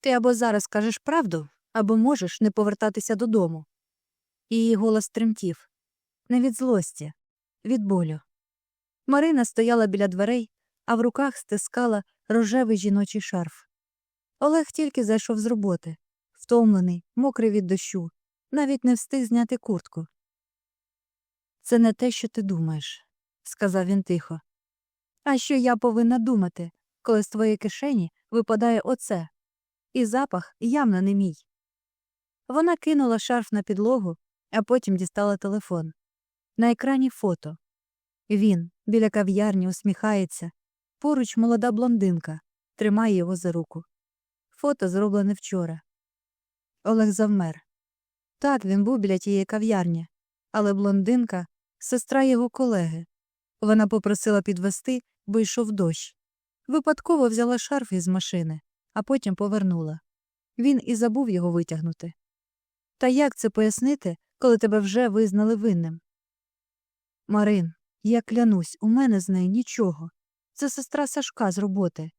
Ти або зараз кажеш правду, або можеш не повертатися додому. Її голос тремтів не від злості, від болю. Марина стояла біля дверей, а в руках стискала рожевий жіночий шарф. Олег тільки зайшов з роботи, втомлений, мокрий від дощу, навіть не встиг зняти куртку. Це не те, що ти думаєш, сказав він тихо. А що я повинна думати, коли з твоєї кишені випадає оце, і запах явно не мій. Вона кинула шарф на підлогу, а потім дістала телефон. На екрані фото. Він біля кав'ярні усміхається, поруч молода блондинка, тримає його за руку. Фото зроблене вчора. Олег завмер. Так, він був біля тієї кав'ярні, але блондинка сестра його колеги. Вона попросила підвести, бо йшов дощ. Випадково взяла шарф із машини, а потім повернула. Він і забув його витягнути. Та як це пояснити, коли тебе вже визнали винним? Марин, я клянусь, у мене з нею нічого. Це сестра Сашка з роботи.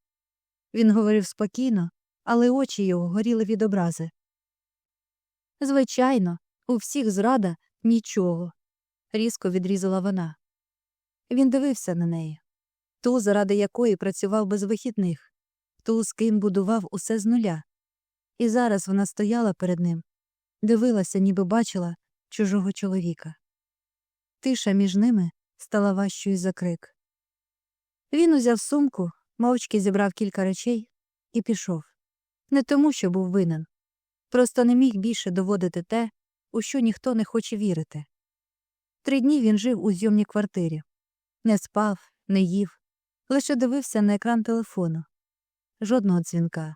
Він говорив спокійно, але очі його горіли від образи. Звичайно, у всіх зрада нічого, різко відрізала вона. Він дивився на неї ту, заради якої працював без вихідних, ту, з ким будував усе з нуля. І зараз вона стояла перед ним, дивилася, ніби бачила чужого чоловіка. Тиша між ними стала важчою за крик. Він узяв сумку, мовчки зібрав кілька речей і пішов. Не тому, що був винен, просто не міг більше доводити те, у що ніхто не хоче вірити. Три дні він жив у зйомній квартирі, не спав, не їв, лише дивився на екран телефону. Жодного дзвінка.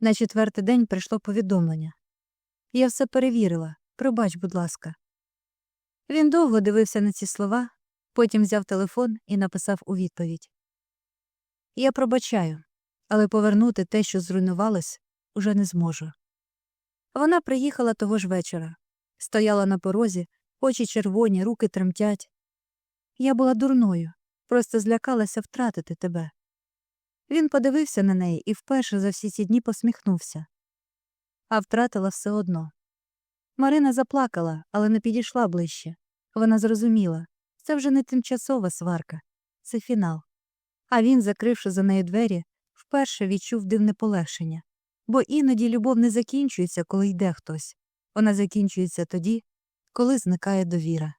На четвертий день прийшло повідомлення. Я все перевірила. Пробач, будь ласка. Він довго дивився на ці слова, потім взяв телефон і написав у відповідь Я пробачаю, але повернути те, що зруйнувалось, уже не зможу. Вона приїхала того ж вечора, стояла на порозі, очі червоні, руки тремтять. Я була дурною, просто злякалася втратити тебе. Він подивився на неї і вперше за всі ці дні посміхнувся. А втратила все одно. Марина заплакала, але не підійшла ближче. Вона зрозуміла це вже не тимчасова сварка, це фінал. А він, закривши за нею двері, вперше відчув дивне полегшення. Бо іноді любов не закінчується, коли йде хтось. Вона закінчується тоді, коли зникає довіра.